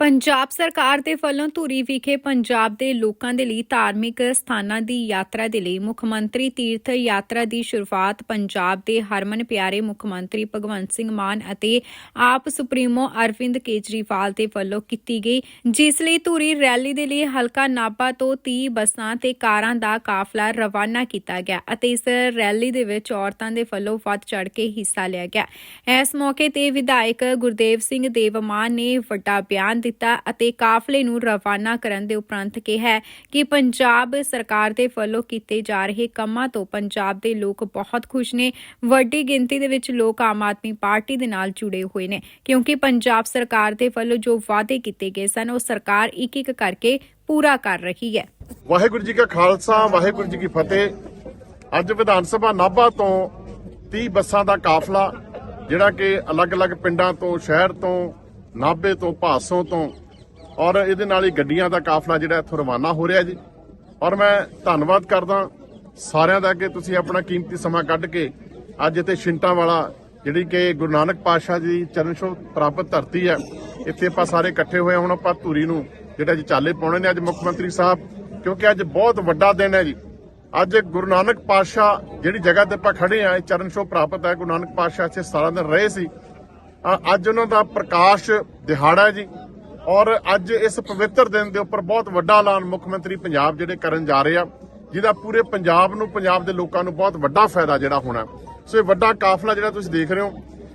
ਪੰਜਾਬ ਸਰਕਾਰ ਦੇ ਵੱਲੋਂ ਧੂਰੀ ਵਿਖੇ ਪੰਜਾਬ ਦੇ ਲੋਕਾਂ ਦੇ ਲਈ ਧਾਰਮਿਕ ਸਥਾਨਾਂ ਦੀ ਯਾਤਰਾ ਦੇ ਲਈ ਮੁੱਖ ਮੰਤਰੀ ਤੀਰਥ ਯਾਤਰਾ ਦੀ ਸ਼ੁਰੂਆਤ ਪੰਜਾਬ ਦੇ ਹਰਮਨ ਪਿਆਰੇ ਮੁੱਖ ਮੰਤਰੀ ਭਗਵੰਤ ਸਿੰਘ ਮਾਨ ਅਤੇ ਆਪ ਸੁਪਰੀਮੋ ਅਰਵਿੰਦ ਕੇਜਰੀਵਾਲ ਦੇ ਵੱਲੋਂ ਕੀਤੀ ਗਈ, ਜਿਸ ਲਈ ਧੂਰੀ ਰੈਲੀ ਦੇ ਲਈ ਹਲਕਾ ਨਾਭਾ ਤੋਂ 30 ਬੱਸਾਂ ਤੇ ਕਾਰਾਂ ਦਾ ਕਾਫਲਾ ਰਵਾਨਾ ਕੀਤਾ ਗਿਆ ਅਤੇ ਇਸ ਰੈਲੀ ਦੇ ਵਿੱਚ ਔਰਤਾਂ ਦੇ ਵੱਲੋਂ ਵੱਧ ਚੜ ਕੇ ਹਿੱਸਾ ਲਿਆ ਗਿਆ। ਇਸ ਮੌਕੇ ਤੇ ਵਿਧਾਇਕ ਗੁਰਦੇਵ ਸਿੰਘ ਦੇਵਮਾਨ ਨੇ ਵੱਡਾ ਬਿਆਨ ਦਿੱਤਾ ਅਤੇ ਕਾਫਲੇ ਨੂੰ ਰਵਾਨਾ ਕਰਨ ਦੇ ਉਪਰੰਤ ਕਿਹਾ ਕਿ ਪੰਜਾਬ ਸਰਕਾਰ ਦੇ ਵੱਲੋਂ ਕੀਤੇ ਜਾ ਰਹੇ ਕੰਮਾਂ ਤੋਂ ਪੰਜਾਬ ਦੇ ਲੋਕ ਬਹੁਤ ਖੁਸ਼ ਨੇ। ਵੱਡੀ ਗਿਣਤੀ ਦੇ ਵਿੱਚ ਲੋਕ ਆਮ ਆਦਮੀ ਪਾਰਟੀ ਦੇ ਨਾਲ ਜੁੜੇ ਹੋਏ ਨੇ, ਕਿਉਂਕਿ ਪੰਜਾਬ ਸਰਕਾਰ ਦੇ ਵੱਲੋਂ ਜੋ ਵਾਅਦੇ ਕੀਤੇ ਗਏ ਸਨ, ਉਹ ਸਰਕਾਰ ਇੱਕ ਇੱਕ ਕਰਕੇ ਪੂਰਾ ਕਰ ਰਹੀ ਹੈ। ਵਾਹਿਗੁਰੂ ਜੀ ਕਾ ਖਾਲਸਾ, ਵਾਹਿਗੁਰੂ ਜੀ ਕੀ ਫਤਿਹ। ਅੱਜ ਵਿਧਾਨ ਸਭਾ ਨਾਭਾ ਤੋਂ 30 ਬੱਸਾਂ ਦਾ ਕਾਫਲਾ, ਜਿਹੜਾ ਕਿ ਅਲੱਗ-ਅਲੱਗ ਪਿੰਡਾਂ ਤੋਂ, ਸ਼ਹਿਰ ਤੋਂ ਨਾਭੇ ਤੋਂ ਭਾਸੋਂ ਤੋਂ ਔਰ ਇਹਦੇ ਨਾਲ ਹੀ ਗੱਡੀਆਂ ਦਾ ਕਾਫਲਾ ਜਿਹੜਾ ਇੱਥੋਂ ਰਵਾਨਾ ਹੋ ਰਿਹਾ ਜੀ। ਔਰ ਮੈਂ ਧੰਨਵਾਦ ਕਰਦਾ ਸਾਰਿਆਂ ਦਾ ਕਿ ਤੁਸੀਂ ਆਪਣਾ ਕੀਮਤੀ ਸਮਾਂ ਕੱਢ ਕੇ ਅੱਜ ਇੱਥੇ ਛਿੰਟਾਂ ਵਾਲਾ ਜਿਹੜੀ ਕਿ ਗੁਰੂ ਨਾਨਕ ਪਾਤਸ਼ਾਹ ਜੀ ਦੀ ਚਰਨ ਛੋਹ ਪ੍ਰਾਪਤ ਧਰਤੀ ਹੈ, ਇੱਥੇ ਆਪਾਂ ਸਾਰੇ ਇਕੱਠੇ ਹੋਏ ਹਾਂ। ਹੁਣ ਆਪਾਂ ਧੂਰੀ ਨੂੰ ਜਿਹੜਾ ਜੀ ਚਾਲੇ ਪਾਉਣੇ ਨੇ ਅੱਜ ਮੁੱਖ ਮੰਤਰੀ ਸਾਹਿਬ, ਕਿਉਂਕਿ ਅੱਜ ਬਹੁਤ ਵੱਡਾ ਦਿਨ ਹੈ ਜੀ। ਅੱਜ ਗੁਰੂ ਨਾਨਕ ਪਾਤਸ਼ਾਹ ਜਿਹੜੀ ਜਗ੍ਹਾ ਤੇ ਆਪਾਂ ਖੜੇ ਆ ਇਹ ਚਰਨ ਛੋਹ ਪ੍ਰਾਪਤ ਹੈ। ਗੁਰੂ ਨਾਨਕ ਪਾਤਸ਼ਾਹ ਇੱਥੇ 17 ਦਿਨ ਰਹੇ ਸੀ। ਅੱਜ ਉਹਨਾਂ ਦਾ ਪ੍ਰਕਾਸ਼ ਦਿਹਾੜਾ ਹੈ ਜੀ। ਔਰ ਅੱਜ ਇਸ ਪਵਿੱਤਰ ਦਿਨ ਦੇ ਉੱਪਰ ਬਹੁਤ ਵੱਡਾ ਐਲਾਨ ਮੁੱਖ ਮੰਤਰੀ ਪੰਜਾਬ ਜਿਹੜੇ ਕਰਨ ਜਾ ਰਹੇ ਆ, ਜਿਹਦਾ ਪੂਰੇ ਪੰਜਾਬ ਨੂੰ, ਪੰਜਾਬ ਦੇ ਲੋਕਾਂ ਨੂੰ ਬਹੁਤ ਵੱਡਾ ਫਾਇਦਾ ਜਿਹੜਾ ਹੋਣਾ। ਸੋ ਇਹ ਵੱਡਾ ਕਾਫਲਾ ਜਿਹੜਾ ਤੁਸੀਂ ਦੇਖ ਰਹੇ ਹੋ,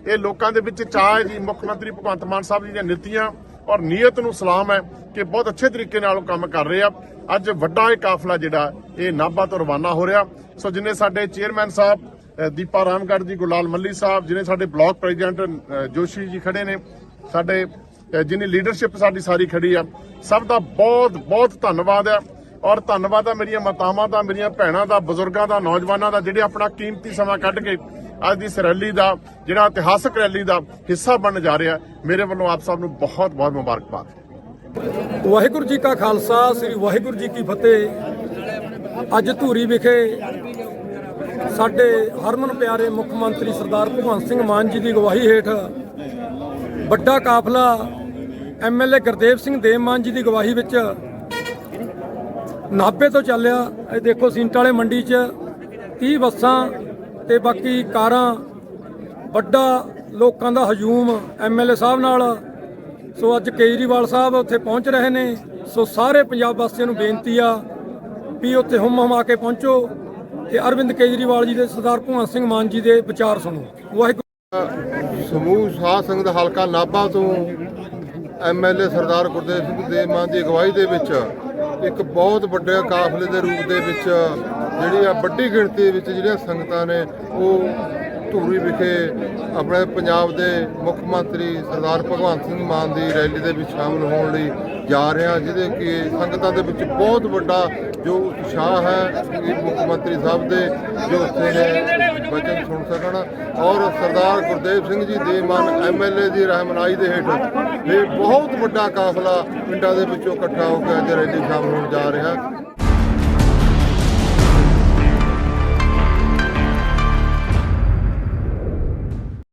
ਇਹ ਲੋਕਾਂ ਦੇ ਵਿੱਚ ਚਾਹ ਹੈ ਜੀ, ਮੁੱਖ ਮੰਤਰੀ ਭਗਵੰਤ ਮਾਨ ਸਾਹਿਬ ਜੀ ਦੀਆਂ ਨੀਤੀਆਂ ਔਰ ਨੀਅਤ ਨੂੰ ਸਲਾਮ ਹੈ ਕਿ ਬਹੁਤ ਅੱਛੇ ਤਰੀਕੇ ਨਾਲ ਉਹ ਕੰਮ ਕਰ ਰਹੇ ਆ। ਅੱਜ ਵੱਡਾ ਇਹ ਕਾਫਲਾ ਜਿਹੜਾ, ਇਹ ਨਾਭਾ ਤੋਂ ਰਵਾਨਾ ਹੋ ਰਿਹਾ। ਸੋ ਜਿੰਨੇ ਸਾਡੇ ਚੇਅਰਮੈਨ ਸਾਹਿਬ ਦੀਪਾ ਰਾਮਗੜ੍ਹ ਜੀ ਗੁਲਾਲ ਮੱਲੀ ਸਾਹਿਬ ਜਿਨੇ ਸਾਡੇ ਬਲਾਕ ਪ੍ਰੈਜ਼ੀਡੈਂਟ ਜੋਸ਼ੀ ਜੀ ਖੜੇ ਨੇ। ਸਾਡੇ ਅ, ਲੀਡਰਸ਼ਿਪ ਸਾਡੀ ਸਾਰੀ ਖੜੀ ਆ ਸਭ ਦਾ ਬਹੁਤ ਬਹੁਤ ਧੰਨਵਾਦ ਹੈ ਔਰ ਧੰਨਵਾਦ ਆ ਮੇਰੀਆਂ ਮਾਤਾਵਾਂ ਦਾ ਮੇਰੀਆਂ ਭੈਣਾਂ ਦਾ ਬਜ਼ੁਰਗਾਂ ਦਾ ਨੌਜਵਾਨਾਂ ਦਾ ਜਿਹੜੇ ਆਪਣਾ ਕੀਮਤੀ ਸਮਾਂ ਕੱਢ ਕੇ ਅੱਜ ਦੀ ਇਸ ਰੈਲੀ ਦਾ ਜਿਹੜਾ ਇਤਿਹਾਸਕ ਰੈਲੀ ਦਾ ਹਿੱਸਾ ਬਣਨ ਜਾ ਰਿਹਾ ਮੇਰੇ ਵੱਲੋਂ ਆਪ ਸਭ ਨੂੰ ਬਹੁਤ ਬਹੁਤ ਮੁਬਾਰਕਬਾਦ। ਵਾਹਿਗੁਰੂ ਜੀ ਕਾ ਖਾਲਸਾ ਸ੍ਰੀ ਵਾਹਿਗੁਰੂ ਜੀ ਕੀ ਫਤਿਹ। ਅੱਜ ਧੂਰੀ ਵਿਖੇ ਸਾਡੇ ਹਰਮਨ ਪਿਆਰੇ ਮੁੱਖ ਮੰਤਰੀ ਸਰਦਾਰ ਭਗਵੰਤ ਸਿੰਘ ਮਾਨ ਜੀ ਦੀ ਅਗਵਾਈ ਹੇਠ ਵੱਡਾ ਕਾਫਲਾ ਐਮਐਲਏ ਗੁਰਦੇਵ ਸਿੰਘ ਦੇਵਮਾਨ ਜੀ ਦੀ ਅਗਵਾਈ ਵਿੱਚ ਨਾਭੇ ਤੋਂ ਚੱਲਿਆ। ਇਹ ਦੇਖੋ ਸਿੰਟ ਵਾਲੇ ਮੰਡੀ 'ਚ 30 ਬੱਸਾਂ ਤੇ ਬਾਕੀ ਕਾਰਾਂ, ਵੱਡਾ ਲੋਕਾਂ ਦਾ ਹਜੂਮ ਐਮਐਲਏ ਸਾਹਿਬ ਨਾਲ। ਸੋ ਅੱਜ ਕੇਜਰੀਵਾਲ ਸਾਹਿਬ ਉੱਥੇ ਪਹੁੰਚ ਰਹੇ ਨੇ। ਸੋ ਸਾਰੇ ਪੰਜਾਬ ਵਾਸੀਆਂ ਨੂੰ ਬੇਨਤੀ ਆ ਵੀ ਉੱਥੇ ਹੁੰਮ ਹਮਾ ਕੇ ਪਹੁੰਚੋ। ਤੇ ਅਰਵਿੰਦ ਕੇਜਰੀਵਾਲ ਜੀ ਦੇ ਸਰਦਾਰ ਭਗਵੰਤ ਸਿੰਘ ਮਾਨ ਜੀ ਦੇ ਵਿਚਾਰ ਸੁਣੋ। ਵਾਹਿਗੁਰੂ। ਸਮੂਹ ਸਾਧ ਸੰਗਤ ਹਲਕਾ ਨਾਭਾ ਤੋਂ ਐਮਐਲਏ ਸਰਦਾਰ ਗੁਰਦੇਵ ਸਿੰਘ ਦੇ ਮਾਨ ਦੀ ਅਗਵਾਈ ਦੇ ਵਿੱਚ ਇੱਕ ਬਹੁਤ ਵੱਡੇ ਕਾਫਲੇ ਦੇ ਰੂਪ ਦੇ ਵਿੱਚ ਜਿਹੜੀ ਆ ਵੱਡੀ ਗਿਣਤੀ ਵਿੱਚ ਜਿਹੜੀਆਂ ਸੰਗਤਾਂ ਨੇ, ਉਹ ਧੂਰੀ ਵਿਖੇ ਆਪਣੇ ਪੰਜਾਬ ਦੇ ਮੁੱਖ ਮੰਤਰੀ ਸਰਦਾਰ ਭਗਵੰਤ ਸਿੰਘ ਮਾਨ ਦੀ ਰੈਲੀ ਦੇ ਵਿੱਚ ਸ਼ਾਮਲ ਹੋਣ ਲਈ ਜਾ ਰਿਹਾ ਜਿਹਦੇ ਕਿ ਸੰਗਤਾਂ ਦੇ ਵਿੱਚ ਬਹੁਤ ਵੱਡਾ ਜੋ ਉਤਸ਼ਾਹ ਹੈ ਕਿ ਮੁੱਖ ਮੰਤਰੀ ਸਾਹਿਬ ਦੇ ਜੋ ਉੱਥੇ ਨੇ ਵਚਨ ਸੁਣ ਸਕਣ। ਔਰ ਸਰਦਾਰ ਗੁਰਦੇਵ ਸਿੰਘ ਜੀ ਦੇ ਮਨ ਐਮਐਲਏ ਦੀ ਰਹਿਮਨਾਈ ਦੇ ਹੇਠ ਇਹ ਬਹੁਤ ਵੱਡਾ ਕਾਫਲਾ ਪਿੰਡਾਂ ਦੇ ਵਿੱਚੋਂ ਇਕੱਠਾ ਹੋ ਕੇ ਅੱਜ ਰੈਲੀ ਸ਼ਾਮਲ ਹੋਣ ਜਾ ਰਿਹਾ